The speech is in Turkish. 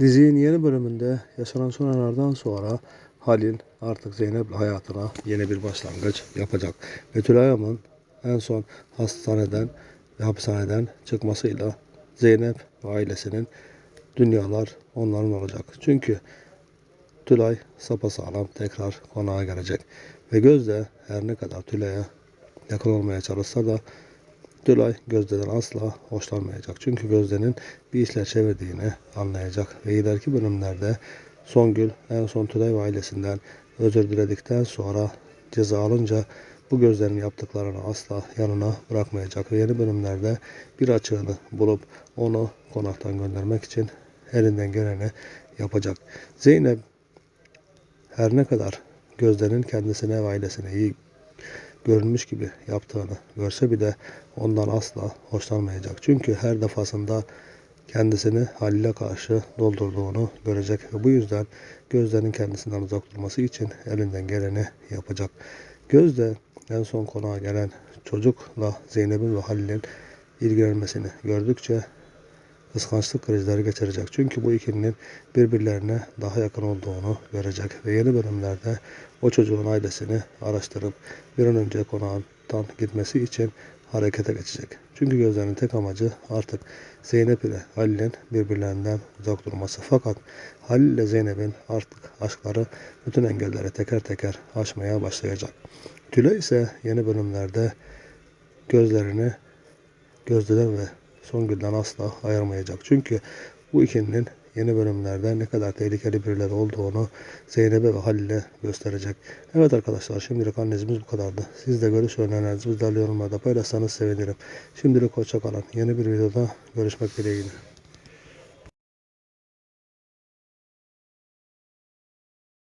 Dizinin yeni bölümünde yaşanan son anlardan sonra Halil artık Zeynep'le hayatına yeni bir başlangıç yapacak. Ve Tülay Hanım'ın en son hastaneden ve hapishaneden çıkmasıyla Zeynep ve ailesinin dünyalar onların olacak. Çünkü Tülay sapasağlam tekrar konağa gelecek. Ve Gözde her ne kadar Tülay'a yakın olmaya çalışsa da Tülay Gözde'den asla hoşlanmayacak. Çünkü Gözde'nin bir işler çevirdiğini anlayacak. Ve ileriki bölümlerde Songül en son Tülay ve ailesinden özür diledikten sonra ceza alınca bu Gözde'nin yaptıklarını asla yanına bırakmayacak. Ve yeni bölümlerde bir açığını bulup onu konaktan göndermek için elinden geleni yapacak. Zeynep her ne kadar Gözde'nin kendisine ve ailesine iyi görünmüş gibi yaptığını görse bir de ondan asla hoşlanmayacak. Çünkü her defasında kendisini Halil'e karşı doldurduğunu görecek ve bu yüzden Gözde'nin kendisinden uzak durması için elinden geleni yapacak. Gözde en son konağa gelen çocukla Zeynep'in ve Halil'in ilgilenmesini gördükçe kıskançlık krizleri geçirecek. Çünkü bu ikilinin birbirlerine daha yakın olduğunu görecek ve yeni bölümlerde o çocuğun ailesini araştırıp bir an önce konağından gitmesi için harekete geçecek. Çünkü Gözde'nin tek amacı artık Zeynep ile Halil'in birbirlerinden uzak durması. Fakat Halil ile Zeynep'in artık aşkları bütün engelleri teker teker aşmaya başlayacak. Tülay ise yeni bölümlerde gözlerini Gözde'den ve Songül'den asla ayırmayacak. Çünkü bu ikilinin yeni bölümlerde ne kadar tehlikeli birileri olduğunu Zeynep'e ve Halil'e gösterecek. Evet arkadaşlar şimdilik analizimiz bu kadardı. Siz de görüş ve önerilerinizi bizlerle yorumlarda paylaşsanız sevinirim. Şimdilik hoşça kalın. Yeni bir videoda görüşmek dileğiyle.